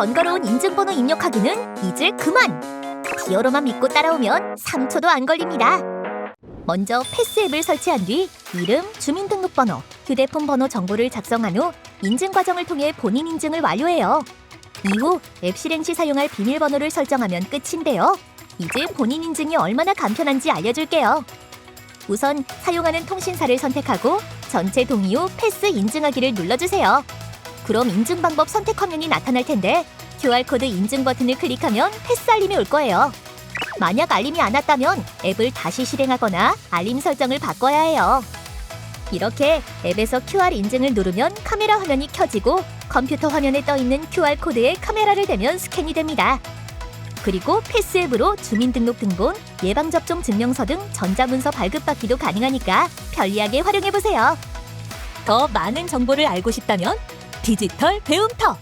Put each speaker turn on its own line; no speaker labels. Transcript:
번거로운 인증번호 입력하기는 이제 그만! 기어로만 믿고 따라오면 3초도 안 걸립니다. 먼저 패스 앱을 설치한 뒤 이름, 주민등록번호, 휴대폰 번호 정보를 작성한 후 인증 과정을 통해 본인 인증을 완료해요. 이후 앱 실행 시 사용할 비밀번호를 설정하면 끝인데요. 이제 본인 인증이 얼마나 간편한지 알려줄게요. 우선 사용하는 통신사를 선택하고 전체 동의 후 패스 인증하기를 눌러주세요. 그럼 인증 방법 선택 화면이 나타날 텐데 QR코드 인증 버튼을 클릭하면 패스 알림이 올 거예요. 만약 알림이 안 왔다면 앱을 다시 실행하거나 알림 설정을 바꿔야 해요. 이렇게 앱에서 QR 인증을 누르면 카메라 화면이 켜지고 컴퓨터 화면에 떠 있는 QR 코드에 카메라를 대면 스캔이 됩니다. 그리고 패스 앱으로 주민등록 등본, 예방접종 증명서 등 전자문서 발급받기도 가능하니까 편리하게 활용해 보세요. 더 많은 정보를 알고 싶다면 디지털 배움터